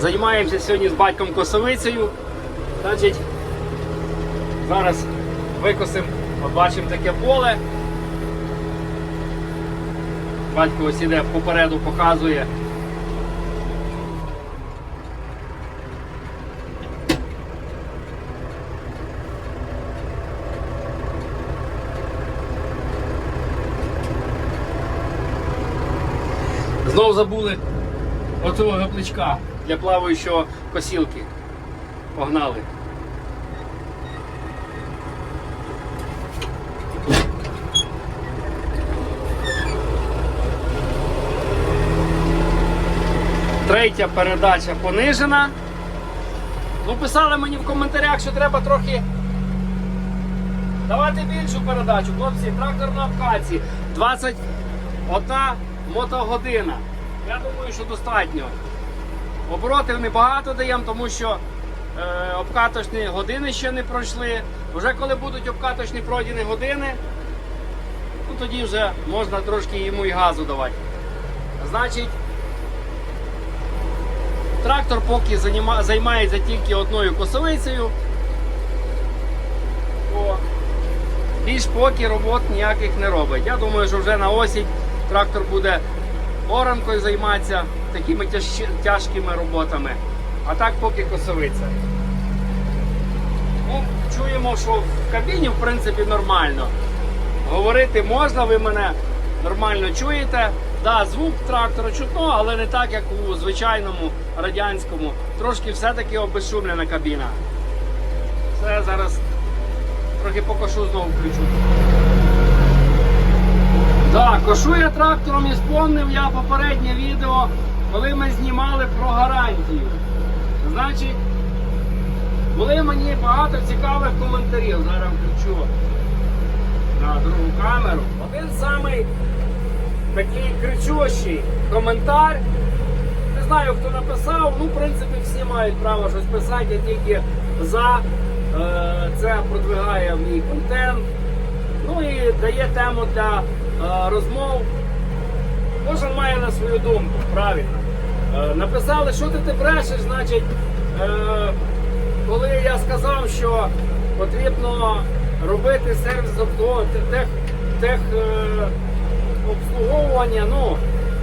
Займаємося сьогодні з батьком косовицею. Значить, зараз викосимо, от бачимо таке поле. Батько ось іде попереду, показує. Знов забули оцього гапличка для плаваючого косілки. Погнали. Третя передача понижена. Ну, писали мені в коментарях, що треба трохи давати більшу передачу. Хлопці, трактор на обкаці. 21 мотогодина. Я думаю, що достатньо. Оборотів небагато даємо, тому що е, обкаточні години ще не пройшли. Вже коли будуть обкаточні пройдені години, ну, тоді вже можна трошки йому і газу давати. Значить, трактор поки займається тільки одною косовицею. Більш поки робот ніяких не робить. Я думаю, що вже на осінь трактор буде оранкою займатися такими тяжкими роботами. А так поки косовиця. Ну, чуємо, що в кабіні в принципі нормально. Говорити можна, ви мене нормально чуєте. Да, звук трактора чутно, але не так, як у звичайному радянському. Трошки все-таки обезшумлена кабіна. Це зараз трохи покошу знову включу. Так, кошу я трактором і сповнив я попереднє відео, коли ми знімали про гарантію. Значить, були мені багато цікавих коментарів. Зараз включу на другу камеру. Один самий такий кричущий коментар. Не знаю, хто написав, ну, в принципі, всі мають право щось писати, я тільки за е, це продвигає мій контент. Ну і дає тему для е, розмов. Кожен має на свою думку, правильно. Е, написали, що ти, ти брешеш, значить, е, коли я сказав, що потрібно робити сервіс тех, тех е, обслуговування ну,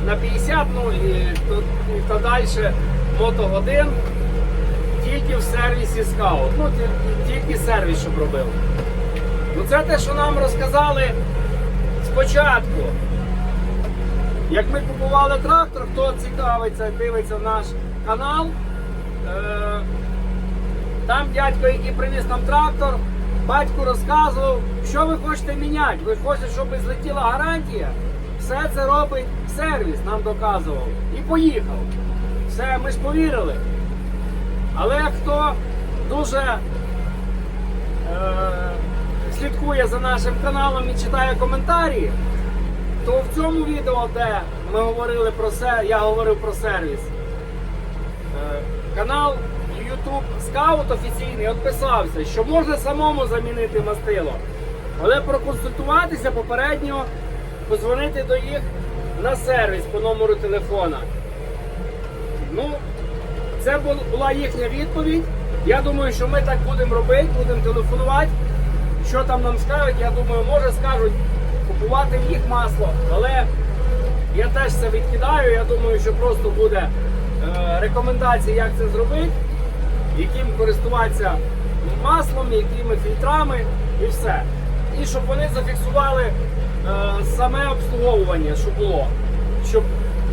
на 50 ну, і, та далі мотогодин тільки в сервісі скаут. Ну, ті- тільки сервіс, щоб робив. Ну це те, що нам розказали спочатку. Як ми купували трактор, хто цікавиться, дивиться наш канал. Е- там дядько, який приніс нам трактор, батько розказував, що ви хочете міняти. Ви хочете, щоб злетіла гарантія. Все це робить сервіс, нам доказував. І поїхав. Все, ми ж повірили. Але хто дуже е, слідкує за нашим каналом і читає коментарі, то в цьому відео, де ми говорили про се, я говорив про сервіс, е, канал YouTube Scout офіційний відписався, що можна самому замінити мастило. Але проконсультуватися попередньо, позвонити до їх на сервіс по номеру телефона. Ну, це була їхня відповідь. Я думаю, що ми так будемо робити, будемо телефонувати. Що там нам скажуть, я думаю, може скажуть купувати в їх масло, але я теж це відкидаю. Я думаю, що просто буде е, рекомендація, як це зробити, яким користуватися маслом, якими фільтрами і все. І щоб вони зафіксували е, саме обслуговування, що було, щоб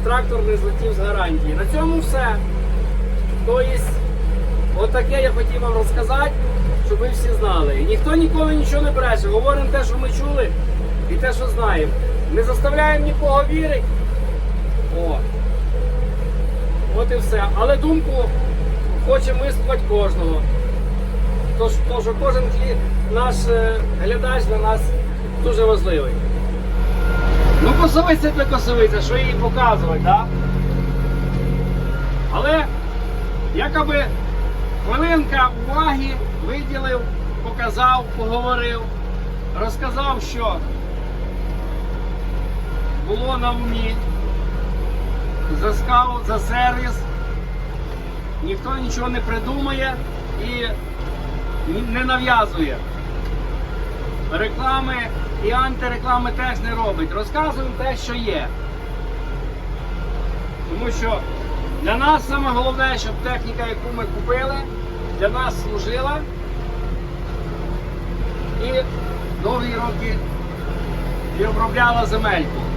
трактор не злетів з гарантії. На цьому все. Тобто, отаке я хотів вам розказати, щоб ви всі знали. Ніхто ніколи нічого не бреше. Говоримо те, що ми чули, і те, що знаємо. Не заставляємо нікого вірити. О. От і все. Але думку хочемо вислухати кожного. Тож, тож кожен наш е, глядач для нас дуже важливий. Ну, косовиця для косовиця, що їй показувати, так? Да? Але якоби хвилинка уваги виділив, показав, поговорив, розказав, що було на умі за скаут, за сервіс. ніхто нічого не придумає і не нав'язує. Реклами і антиреклами теж не робить. Розказуємо те, що є. Тому що для нас саме головне, щоб техніка, яку ми купили, для нас служила і довгі роки і обробляла земельку.